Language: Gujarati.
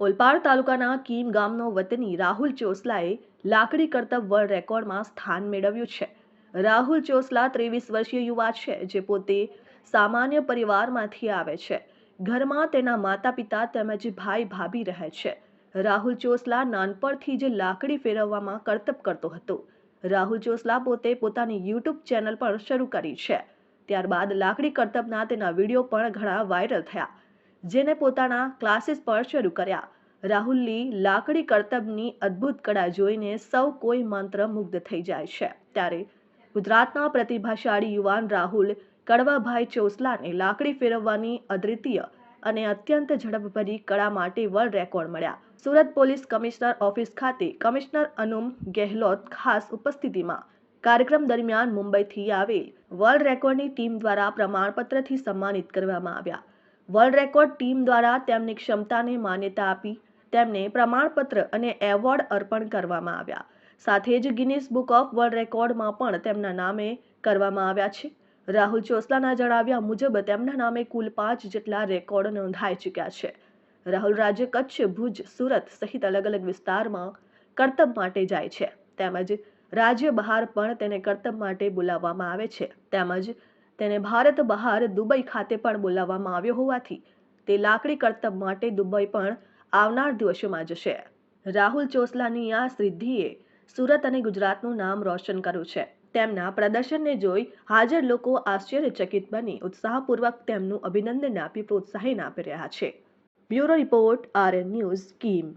ઓલપાડ તાલુકાના કીમ ગામનો વતની રાહુલ ચોસલાએ લાકડી કરતબ વર્લ્ડ રેકોર્ડમાં સ્થાન મેળવ્યું છે. રાહુલ ચોસલા ત્રેવીસ વર્ષીય યુવા છે, જે પોતે સામાન્ય પરિવારમાંથી આવે છે. ઘરમાં તેના માતા પિતા તેમજ ભાઈ ભાભી રહે છે. રાહુલ ચોસલા નાનપણથી જ લાકડી ફેરવવામાં કરતબ કરતો હતો. રાહુલ ચોસલા પોતે પોતાની યુટ્યુબ ચેનલ પણ શરૂ કરી છે. ત્યારબાદ લાકડી કરતબના તેના વીડિયો પણ ઘણા વાયરલ થયા. જેને પોતાના ક્લાસીસ પર શરૂ કર્યા. રાહુલની લાકડી કરતબની અદ્ભુત કળા જોઈને સૌ કોઈ મંત્ર મુગ્ધ થઈ જાય છે. ત્યારે ગુજરાતના પ્રતિભાશાળી યુવાન રાહુલ કડવાભાઈ ચોસલાને લાકડી ફેરવવાની અદ્વિતીય અને અત્યંત ઝડપભરી કળા માટે વર્લ્ડ રેકોર્ડ મળ્યા. સુરત પોલીસ કમિશનર ઓફિસ ખાતે કમિશનર અનુમ ગેહલોત ખાસ ઉપસ્થિતિમાં કાર્યક્રમ દરમિયાન મુંબઈથી આવેલ વર્લ્ડ રેકોર્ડની ટીમ દ્વારા પ્રમાણપત્રથી સન્માનિત કરવામાં આવ્યા. વર્લ્ડ રેકોર્ડ ટીમ દ્વારા તેમની ક્ષમતાને માન્યતા આપી તેમને પ્રમાણપત્ર અને એવોર્ડ અર્પણ કરવામાં આવ્યા. સાથે જ ગિનિસ બુક ઓફ વર્લ્ડ રેકોર્ડમાં પણ તેમના નામે કરવામાં આવ્યા છે. રાહુલ ચોસલાના જણાવ્યા મુજબ તેમના નામે કુલ પાંચ જેટલા રેકોર્ડ નોંધાઈ ચૂક્યા છે. રાહુલ રાજ્ય કચ્છ, ભુજ, સુરત સહિત અલગ અલગ વિસ્તારમાં કરતબ માટે જાય છે. તેમજ રાજ્ય બહાર પણ તેને કરતબ માટે બોલાવવામાં આવે છે. તેમજ તેને ભારત બહાર દુબઈ ખાતે પણ બોલાવવામાં આવ્યો હોવાથી તે લાકડી કરતબ માટે દુબઈ પણ આવનાર દિવસોમાં જશે. રાહુલ ચોસલાની આ સિદ્ધિએ સુરત અને ગુજરાતનું નામ રોશન કર્યું છે. તેમના પ્રદર્શનને જોઈ હાજર લોકો આશ્ચર્યચકિત બની ઉત્સાહપૂર્વક તેમનું અભિનંદન આપી પ્રોત્સાહન આપી રહ્યા છે. Bureau report RN news scheme